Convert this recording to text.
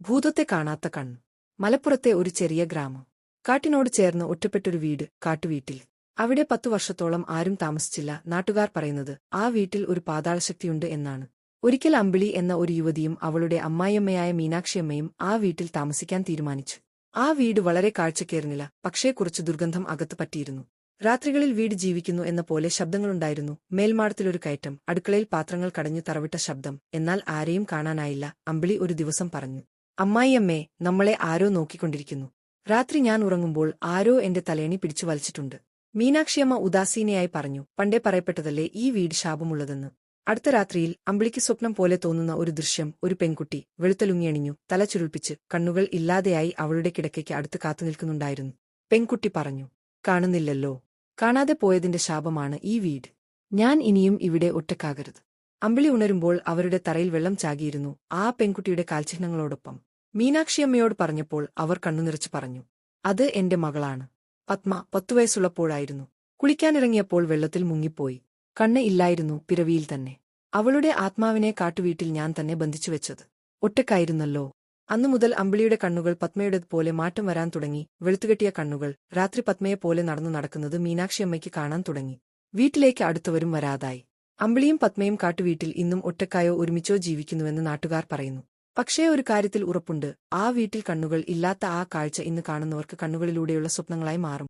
ഭൂതത്തെ കാണാത്ത കണ്ണ്. മലപ്പുറത്തെ ഒരു ചെറിയ ഗ്രാമം. കാട്ടിനോട് ചേർന്ന് ഒറ്റപ്പെട്ടൊരു വീട് കാട്ടുവീട്ടിൽ. അവിടെ പത്തു വർഷത്തോളം ആരും താമസിച്ചില്ല. നാട്ടുകാർ പറയുന്നത് ആ വീട്ടിൽ ഒരു പാതാളശക്തിയുണ്ട് എന്നാണ്. ഒരിക്കൽ അമ്പിളി എന്ന ഒരു യുവതിയും അവളുടെ അമ്മായിയമ്മയായ മീനാക്ഷിയമ്മയും ആ വീട്ടിൽ താമസിക്കാൻ തീരുമാനിച്ചു. ആ വീട് വളരെ കാഴ്ചക്കേറുന്നില്ല പക്ഷേ കുറച്ച് ദുർഗന്ധം അകത്ത് പറ്റിയിരുന്നു. രാത്രികളിൽ വീട് ജീവിക്കുന്നു എന്ന പോലെ ശബ്ദങ്ങളുണ്ടായിരുന്നു. മേൽമാടത്തിലൊരു കയറ്റം അടുക്കളയിൽ പാത്രങ്ങൾ കടഞ്ഞു തറവിട്ട ശബ്ദം. എന്നാൽ ആരെയും കാണാനായില്ല അമ്പിളി ഒരു ദിവസം പറഞ്ഞു. അമ്മായിയമ്മേ നമ്മളെ ആരോ നോക്കിക്കൊണ്ടിരിക്കുന്നു. രാത്രി ഞാൻ ഉറങ്ങുമ്പോൾ ആരോ എന്റെ തലേണി പിടിച്ചു വലിച്ചിട്ടുണ്ട്. മീനാക്ഷിയമ്മ ഉദാസീനയായി പറഞ്ഞു പണ്ടേ പറയപ്പെട്ടതല്ലേ ഈ വീട് ശാപമുള്ളതെന്ന്. അടുത്ത രാത്രിയിൽ അമ്പിളിക്ക് സ്വപ്നം പോലെ തോന്നുന്ന ഒരു ദൃശ്യം ഒരു പെൺകുട്ടി വെളുത്തലുങ്ങിയണിഞ്ഞു തല ചുരുൾപ്പിച്ച് കണ്ണുകൾ ഇല്ലാതെയായി അവളുടെ കിടക്കയ്ക്ക് അടുത്ത് കാത്തുനിൽക്കുന്നുണ്ടായിരുന്നു പെൺകുട്ടി പറഞ്ഞു കാണുന്നില്ലല്ലോ. കാണാതെ പോയതിന്റെ ശാപമാണ് ഈ വീട്. ഞാൻ ഇനിയും ഇവിടെ ഒറ്റക്കാകരുത്. അമ്പിളി ഉണരുമ്പോൾ അവരുടെ തറയിൽ വെള്ളം ചാകിയിരുന്നു. ആ പെൺകുട്ടിയുടെ കാൽച്ചിഹ്നങ്ങളോടൊപ്പം മീനാക്ഷിയമ്മയോട് പറഞ്ഞപ്പോൾ അവർ കണ്ണുനിറച്ചു പറഞ്ഞു അത് എന്റെ മകളാണ്. പത്മ പത്തു വയസ്സുള്ളപ്പോഴായിരുന്നു. കുളിക്കാനിറങ്ങിയപ്പോൾ വെള്ളത്തിൽ മുങ്ങിപ്പോയി. കണ്ണ് ഇല്ലായിരുന്നു പിറവിയിൽ തന്നെ. അവളുടെ ആത്മാവിനെ കാട്ടുവീട്ടിൽ ഞാൻ തന്നെ ബന്ധിച്ചുവെച്ചത് ഒറ്റക്കായിരുന്നല്ലോ. അന്നു മുതൽ അമ്പിളിയുടെ കണ്ണുകൾ പത്മയുടേതുപോലെ മാറ്റം വരാൻ തുടങ്ങി. വെളുത്തുകെട്ടിയ കണ്ണുകൾ രാത്രി പത്മയെപ്പോലെ നടന്നു നടക്കുന്നത് മീനാക്ഷിയമ്മയ്ക്ക് കാണാൻ തുടങ്ങി. വീട്ടിലേക്ക് അടുത്തവരും വരാതായി. അമ്പിളിയും പത്മയും കാട്ടുവീട്ടിൽ ഇന്നും ഒറ്റക്കായോ ഒരുമിച്ചോ ജീവിക്കുന്നുവെന്ന് നാട്ടുകാർ പറയുന്നു. പക്ഷേ ഒരു കാര്യത്തിൽ ഉറപ്പുണ്ട്. ആ വീട്ടിൽ കണ്ണുകൾ ഇല്ലാത്ത ആ കാഴ്ച ഇന്ന് കാണുന്നവർക്ക് കണ്ണുകളിലൂടെയുള്ള സ്വപ്നങ്ങളായി മാറും.